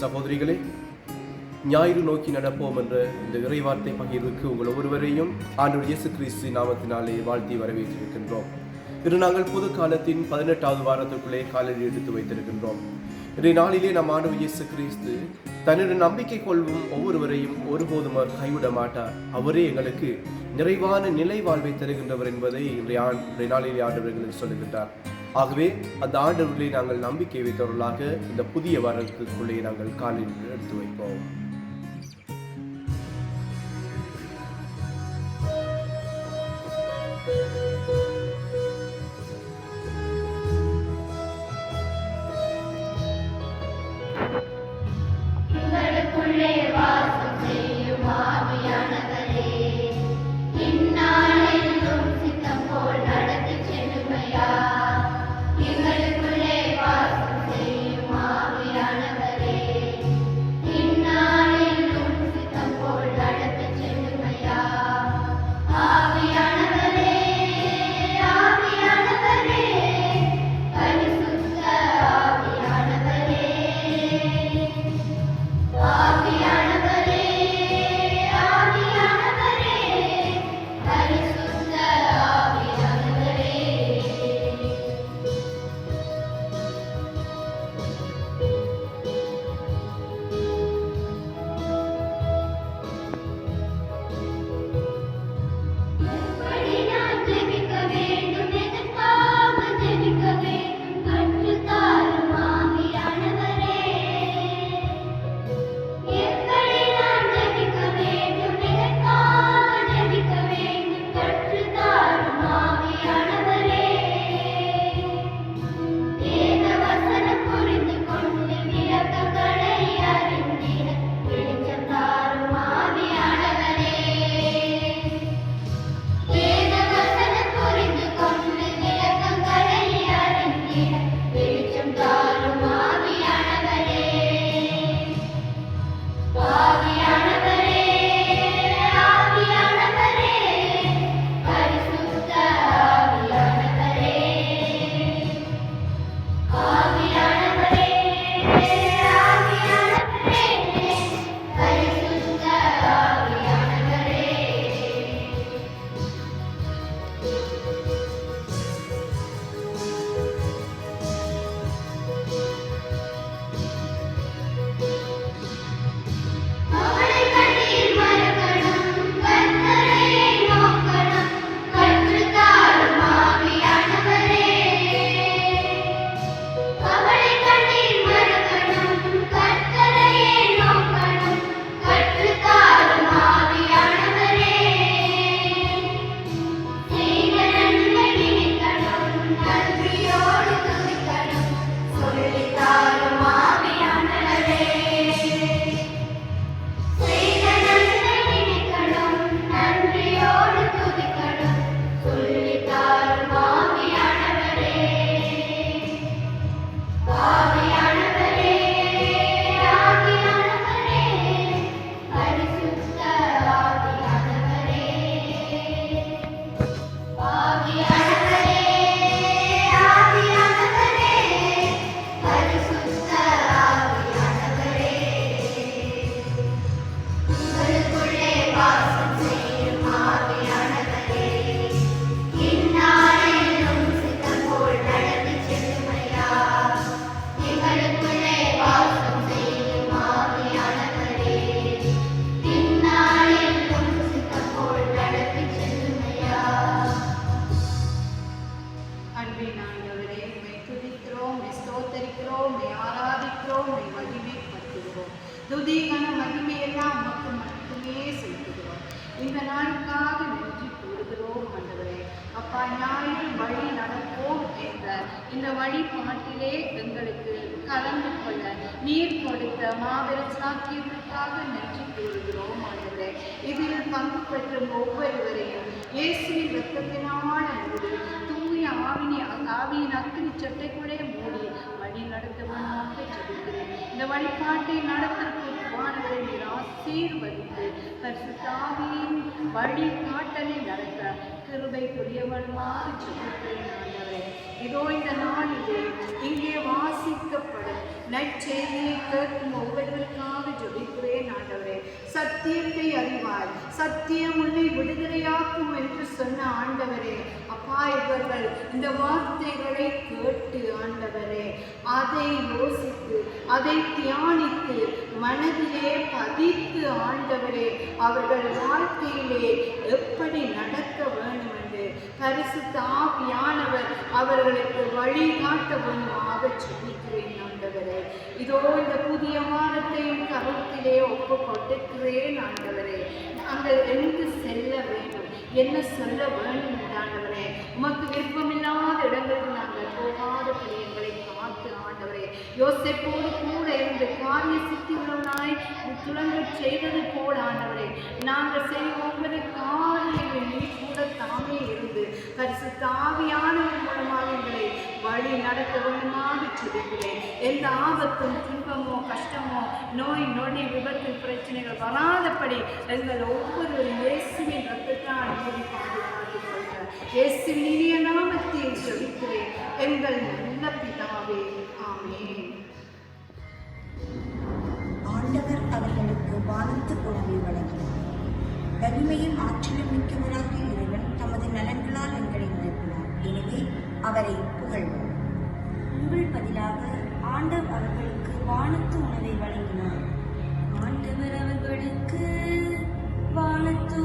சகோதரிகளே ஞாயிறு நோக்கி நடப்போம் என்ற இந்த இறைவார்த்தை பகிர்வுக்கு உங்கள் ஒவ்வொருவரையும் ஆண்டவர் இயேசு கிறிஸ்து நாமத்தினாலே வாழ்த்தி வரவேற்றிருக்கின்றோம். இன்று நாங்கள் பொது காலத்தின் பதினெட்டாவது வாரத்திற்குள்ளே காலடி எடுத்து வைத்திருக்கின்றோம். இன்றைய நாளிலே நம் ஆண்டவர் இயேசு கிறிஸ்து தன்னுடைய நம்பிக்கை கொள்வும் ஒவ்வொருவரையும் ஒருபோதும் அவர் கைவிட மாட்டார். அவரே எங்களுக்கு நிறைவான நிலை வாழ்வை தருகின்றவர் என்பதை இன்றைய ஆண் இன்றைய நாளிலே ஆண்டவர் எங்களுக்கு சொல்லுகின்றார் ஆகவே அந்த ஆண்டவர்களை நாங்கள் நம்பிக்கை வைத்தவர்களாக இந்த புதிய வாரத்துக்குள்ளே நாங்கள் காலில் எடுத்து வைப்போம். அக்கினி சட்டைக்குள்ளே மூடி வழி நடத்துவனாக ஜெபிக்கிறேன். இந்த வழிபாட்டை நடத்திற்கு வானவரை நீர் ஆசீர்வதித்து பரிசுத்தாவியின் வழி நடத்த கிருபை நற்கிருபைக்குரியவனுமாறு ஜெபிக்கிறேன் ஆண்டவரே. இதோ இந்த நாளிலே இங்கே வாசிக்கப்படும் நற்செய்தியை கேட்கும் ஒவ்வொருவருக்காக ஜொலிக்கிறேன் ஆண்டவரே சத்தியத்தை அறிவாய். சத்தியம் உன்னை விடுதலையாக்கும் என்று சொன்ன ஆண்டவரே. அப்பா இவர்கள் இந்த வார்த்தைகளை கேட்டு ஆண்டவரே. அதை யோசித்து அதை தியானித்து மனதிலே பதித்து ஆண்டவரே அவர்கள் வாழ்க்கையிலே எப்படி நடக்க வேண்டும் என்று பரிசு தாவியானவர் அவர்களுக்கு வழிகாட்ட வேண்டுமாக சொல்லிக்கிறேன் இதோ இந்த புதிய வாரத்தையும் கருத்திலே ஒப்பு கொடுக்கிறேன் ஆண்டவரே. நாங்கள் எங்கு செல்ல வேண்டும்? என்ன சொல்ல வேண்டும் ஆண்டவரே? உமக்கு விருப்பமில்லாத இடங்களுக்கு நாங்கள் போகாத பிள்ளைகளை பார்த்து ஆண்டவரே. யோசிப்போடு கூட இருந்து காரிய சித்திகளனாய் துளங்கள் செய்தது போல ஆண்டவரே. நாங்கள் செய்யும் காரியங்கள் நீ கூட தாமே இருந்து பரிசு தாவியானவர் மூலமாக எங்களை வழி நடக்க வேண்டுமாக சொல்லுகிறேன் எந்த ஆபத்தும் துன்பமோ கஷ்டமோ நோய் நொடி விபத்து பிரச்சனைகள் வராதபடி எங்கள் ஒவ்வொரு இயேசுவின் ரத்தத்தால் மூடி பாதுகாத்துக் கொள்க. இயேசுவின் இனிய நாமத்தில் ஜெபிக்கிறேன் எங்கள் நல்ல பிதாவே ஆண்டவர் அவர்களுக்கு வானத்து உணவை வழங்கினார். வலிமையும் ஆற்றலும் மிக்கவராக இறைவன் தமது நலன்களால் எங்களை நிரப்பினார். எனவே அவரை புகழ்வோம். உங்கள் பதிலாக ஆண்டவர் அவர்களுக்கு வானத்து உணவை வழங்கினார். ஆண்டவர் அவர்களுக்கு வானத்து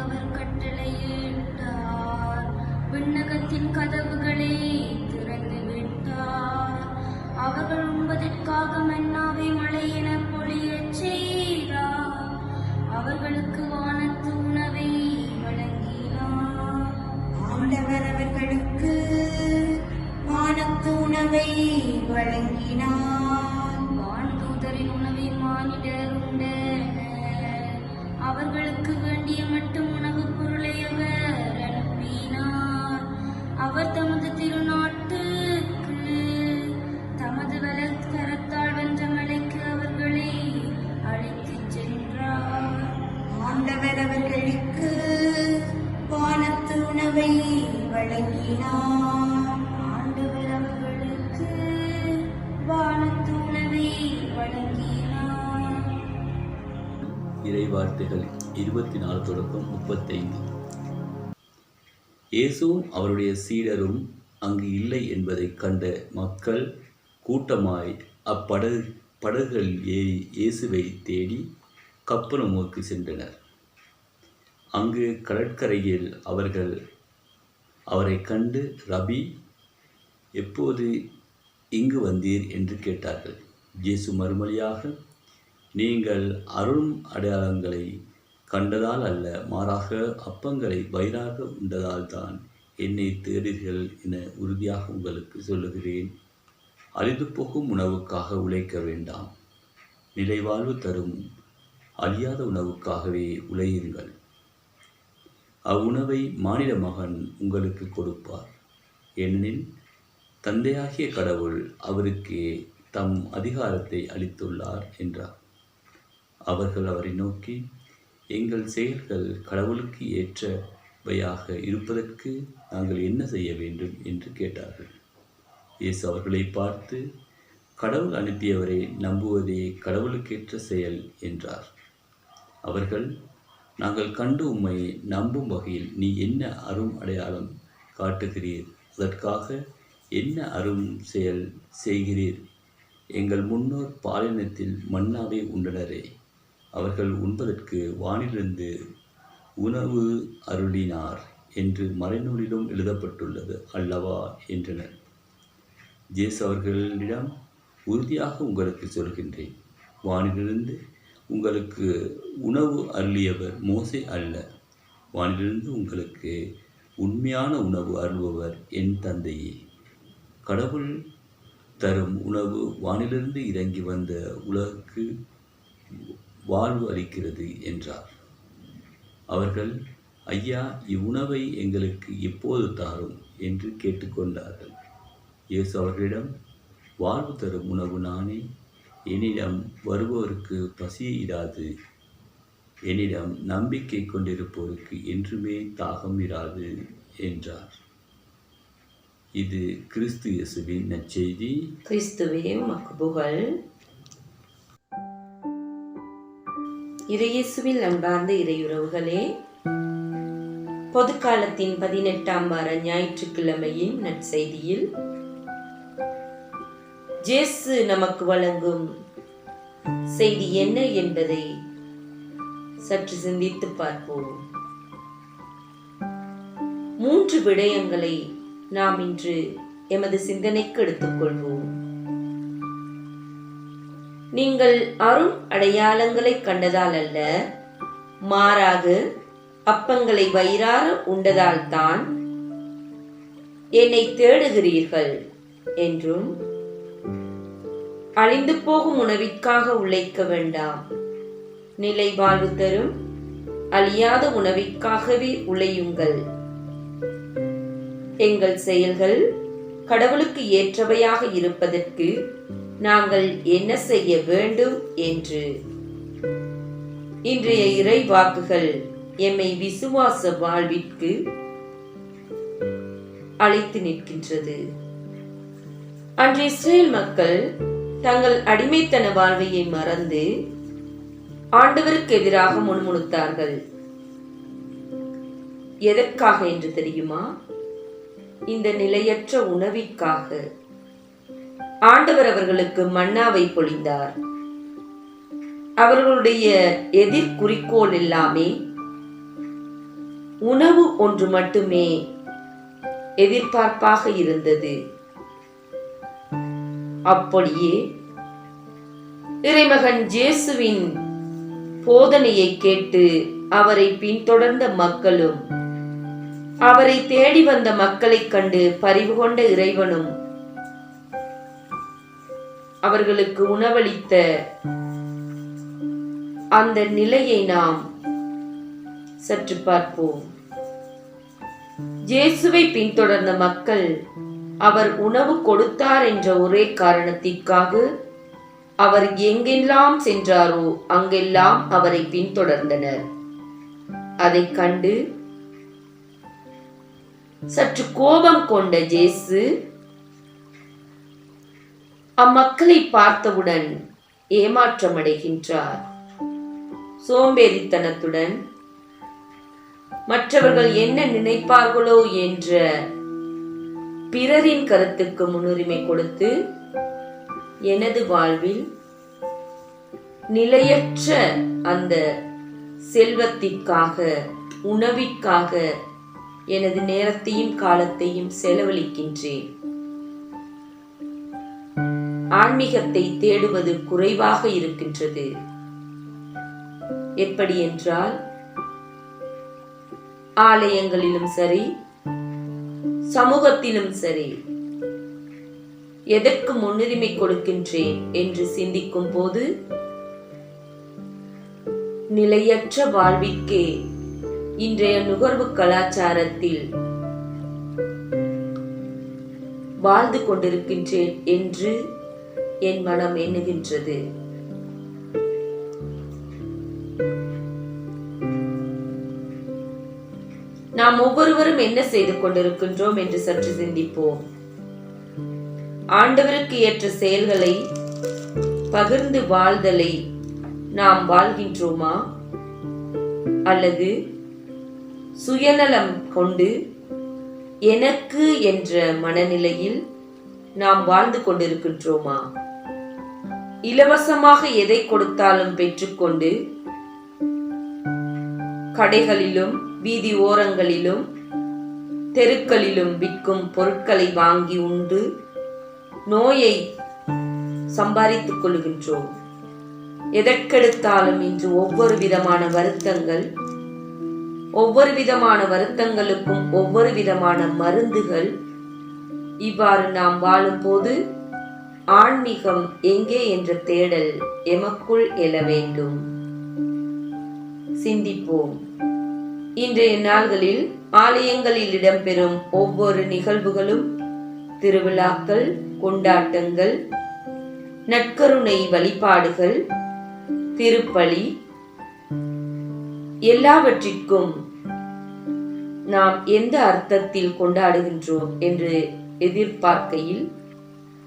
அவர் கட்டளையிட்டார் விண்ணகத்தின் கதவுகளை திறந்து விட்டார். அவர்கள் உண்பதற்காக மன்னாவை மழை என பொழியச் செய்தார். அவர்களுக்கு வார்த்தைகள் இருபத்தி நாலு தொடக்கம் முப்பத்தைந்து. இயேசுவும் அவருடைய சீடரும் அங்கு இல்லை என்பதைக் கண்ட மக்கள் கூட்டமாய் அப்படகு படகுகள் ஏறி இயேசுவை தேடி கப்பனமுக்கு சென்றனர். அங்கு கடற்கரையில் அவர்கள் அவரை கண்டு ரபி எப்போது இங்கு வந்தீர்? என்று கேட்டார்கள். இயேசு மறுமொழியாக நீங்கள் அருளும் அடையாளங்களை கண்டதால் அல்ல மாறாக அப்பங்களை வயிறாக உண்டதால் தான் என்னை தேடுகள் என உறுதியாக உங்களுக்கு சொல்லுகிறேன். அழிந்து போகும் உணவுக்காக உழைக்க வேண்டாம். நிலைவாழ்வு தரும் அழியாத உணவுக்காகவே உழையுங்கள். அவ்வுணவை மாநில மகன் உங்களுக்கு கொடுப்பார். ஏனெனில் தந்தையாகிய கடவுள் அவருக்கே தம் அதிகாரத்தை அளித்துள்ளார் என்றார். அவர்கள் அவரை நோக்கி எங்கள் செயல்கள் கடவுளுக்கு ஏற்றவையாக இருப்பதற்கு நாங்கள் என்ன செய்ய வேண்டும்? என்று கேட்டார்கள். இயேசு அவர்களை பார்த்து கடவுள் அனுப்பியவரை நம்புவதே கடவுளுக்கேற்ற செயல் என்றார். அவர்கள் நாங்கள் கண்டு உம்மை நம்பும் வகையில் நீ என்ன அரும் அடையாளம் காட்டுகிறீர்? அதற்காக என்ன அரும் செயல் செய்கிறீர்? எங்கள் முன்னோர் பாலினத்தில் மன்னாவை உண்டனரே. அவர்கள் உண்பதற்கு வானிலிருந்து உணவு அருளினார் என்று மறைநூலிலும் எழுதப்பட்டுள்ளது அல்லவா என்றனர். ஜேசு அவர்களிடம் உறுதியாக உங்களுக்கு சொல்கின்றேன் வானிலிருந்து உங்களுக்கு உணவு அருளியவர் மோசை அல்ல. வானிலிருந்து உங்களுக்கு உண்மையான உணவு அருள்பவர் என் தந்தையே. கடவுள் தரும் உணவு வானிலிருந்து இறங்கி வந்த உலகுக்கு வாழ்வு அளிக்கிறது என்றார். அவர்கள் ஐயா இவ்வுணவை எங்களுக்கு எப்போது தாரும்? என்று கேட்டுக்கொண்டார்கள். இயேசு அவர்களிடம் வாழ்வு தரும் உணவு நானே. என்னிடம் வருபவருக்கு பசியை இராது என்னிடம் நம்பிக்கை கொண்டிருப்போருக்கு என்றுமே தாகம் இராது என்றார். இது கிறிஸ்து இயேசுவின் நற்செய்தி. கிறிஸ்துவே உமக்கு புகழ். இறையேசுவில் அன்பார்ந்த இறையுறவுகளே பொதுக்காலத்தின் பதினெட்டாம் வார ஞாயிற்றுக்கிழமையின் நற்செய்தியில் ஜேசு நமக்கு வழங்கும் செய்தி என்ன என்பதை சற்று சிந்தித்து பார்ப்போம். மூன்று விடயங்களை நாம் இன்று எமது சிந்தனைக்கு எடுத்துக்கொள்வோம். நீங்கள் அரும் அடையாளங்களை கண்டதால் அல்ல மாறாக அப்பங்களை வயிறார உண்டதால் தான் என்னை தேடுகிறீர்கள் என்றும் அழிந்து போகும் உணவிற்காக உழைக்க வேண்டாம். நிலை வாழ்வு தரும் அழியாத உணவிற்காகவே உழையுங்கள். எங்கள் செயல்கள் கடவுளுக்கு ஏற்றவையாக இருப்பதற்கு நாங்கள் என்ன செய்ய வேண்டும் என்று. இன்றைய இறை வாக்குகள் எம்மை விசுவாச வாழ்விற்கு அழைத்து நிற்கின்றது. அன்று இஸ்ரேல் மக்கள் தங்கள் அடிமைத்தன வாழ்வையை மறந்து ஆண்டவருக்கு எதிராக முணுமுணுத்தார்கள். எதற்காக என்று தெரியுமா? இந்த நிலையற்ற உணவிற்காக. ஆண்டவர் அவர்களுக்கு மன்னாவை பொழிந்தார். அவர்களுடைய எதிர் குறிக்கோள் எல்லாமே உணவு ஒன்று மட்டுமே எதிர்பார்ப்பாக இருந்தது. அப்படியே இறைமகன் ஜேசுவின் போதனையை கேட்டு அவரை பின்தொடர்ந்த மக்களும் அவரை தேடி வந்த மக்களைக் கண்டு பறிவு கொண்ட இறைவனும் அவர்களுக்கு உணவளித்த அந்த நிலையை நாம் சற்று பார்ப்போம். இயேசுவை பின்தொடர்ந்த மக்கள் அவர் உணவு கொடுத்தார் என்ற ஒரே காரணத்திற்காக அவர் எங்கெல்லாம் சென்றாரோ அங்கெல்லாம் அவரை பின்தொடர்ந்தனர். அதை கண்டு சற்று கோபம் கொண்ட ஜேசு அம்மக்களை பார்த்தவுடன் ஏமாற்றமடைகின்றார். சோம்பேறித்தனத்துடன் மற்றவர்கள் என்ன நினைப்பார்களோ என்ற பிறரின் கருத்துக்கு முன்னுரிமை கொடுத்து எனது வாழ்வில் நிலையற்ற அந்த செல்வத்திற்காக உணவிற்காக எனது நேரத்தையும் காலத்தையும் செலவழிக்கின்றேன். ஆன்மீகத்தை தேடுவது குறைவாக இருக்கின்றது. எப்படி என்றால் ஆலயங்களிலும் சரி சமூகத்திலும் சரி எதற்கு முன்னுரிமை கொடுக்கின்றேன் என்று சிந்திக்கும் போது நிலையற்ற வாழ்விற்கே இன்றைய நுகர்வு கலாச்சாரத்தில் வாழ்ந்து கொண்டிருக்கின்றேன் என்று என் மனம் எண்ணுகின்றது. நாம் ஒவ்வொருவரும் என்ன செய்து கொண்டிருக்கின்றோம் என்று சற்று சிந்திப்போம். ஆண்டவருக்கு ஏற்ற செயல்களை பகிர்ந்து வாழ்தலை நாம் வாழ்கின்றோமா? அல்லது சுயநலம் கொண்டு எனக்கு என்ற மனநிலையில் நாம் வாழ்ந்து கொண்டிருக்கின்றோமா? இலவசமாக எதை கொடுத்தாலும் பெற்றுக்கொண்டு கடைகளிலும் வீதி ஓரங்களிலும் தெருக்களிலும் விற்கும் பொருட்களை வாங்கி உண்டு நோயை சம்பாதித்துக் கொள்கின்றோம். எதற்கெடுத்தாலும் இன்று ஒவ்வொரு விதமான வருத்தங்கள் ஒவ்வொரு விதமான வருத்தங்களுக்கும் ஒவ்வொரு விதமான மருந்துகள் இவ்வாறு நாம் வாழும்போது ஆன்மீகம் எங்கே என்ற தேடல் எமக்குள் எழ வேண்டும். சிந்திப்போம். இன்றைய நாள்களில் ஆலயங்களில் இடம்பெறும் ஒவ்வொரு நிகழ்வுகளும் திருவிழாக்கள் கொண்டாட்டங்கள் நற்கருணை வழிபாடுகள் திருப்பலி எல்லாவற்றிற்கும் நாம் எந்த அர்த்தத்தில் கொண்டாடுகின்றோம் என்று எதிர்பார்க்கையில்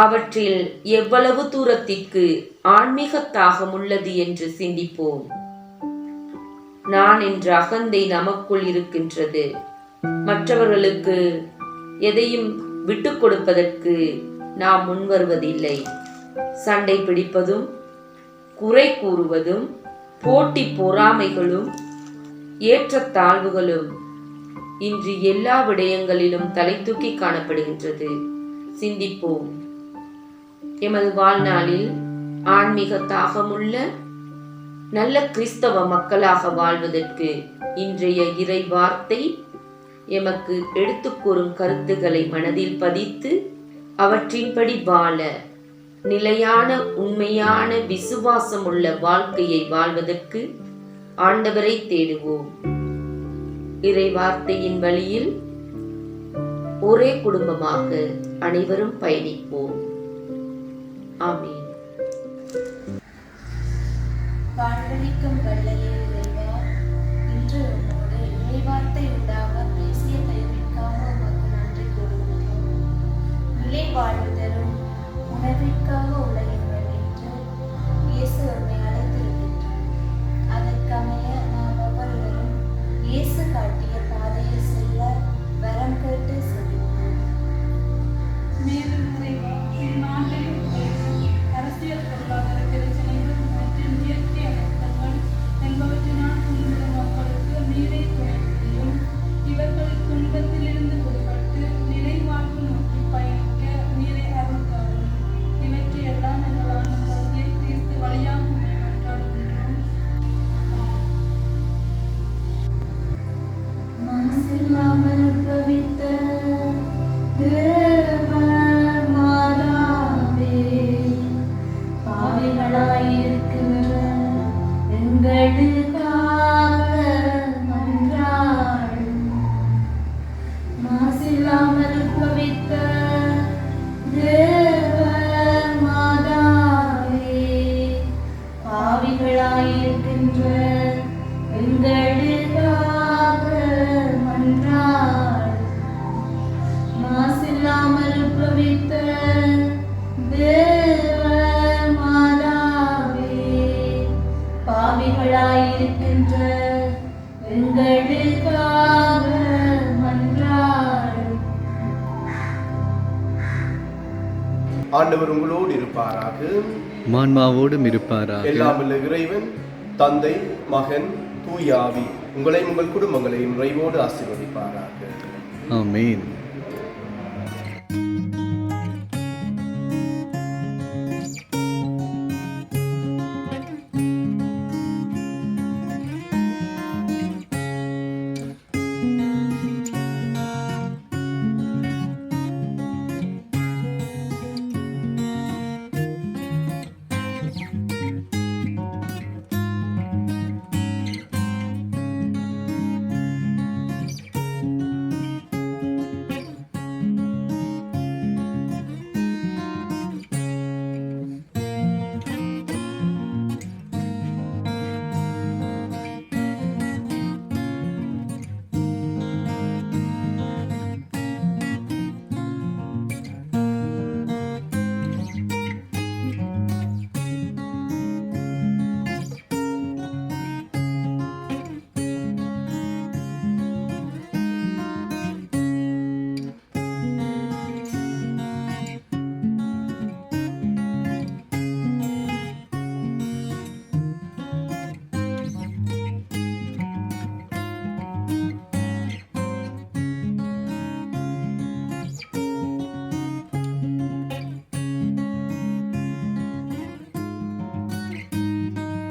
அவற்றில் எவ்வளவு தூரத்திற்கு ஆன்மீக தாகம் உள்ளது என்று சிந்திப்போம். நான் என்ற அகந்தை நமக்குள் இருக்கின்றது. மற்றவர்களுக்கு எதையும் விட்டுக் கொடுப்பதற்கு நாம் முன்வருவதில்லை. சண்டை பிடிப்பதும் குறை கூறுவதும் போட்டி பொறாமைகளும் ஏற்றத்தாழ்வுகளும் இன்று எல்லா விடயங்களிலும் தலை தூக்கி காணப்படுகின்றது. சிந்திப்போம். எமது வாழ்நாளில் ஆன்மீக தாகமுள்ள நல்ல கிறிஸ்தவ மக்களாக வாழ்வதற்கு இன்றைய இறை வார்த்தை எமக்கு எடுத்துக்கூறும் கருத்துக்களை மனதில் பதித்து அவற்றின்படி வாழ நிலையான உண்மையான விசுவாசம் உள்ள வாழ்க்கையை வாழ்வதற்கு ஆண்டவரை தேடுவோம். இறை வார்த்தையின் வழியில் ஒரே குடும்பமாக அனைவரும் பயணிப்போம். ஆமீன். வாழ்வழிக்கும் வல்லையே ஆண்டவர் உங்களோடு இருப்பாராக. மான்மாவோடும் இருப்பாராக. எல்லாம் இறைவன் தந்தை மகன் தூயாவி உங்களையும் உங்கள் குடும்பங்களையும் நிறைவோடு ஆசீர்வதிப்பாராக. ஆமென்.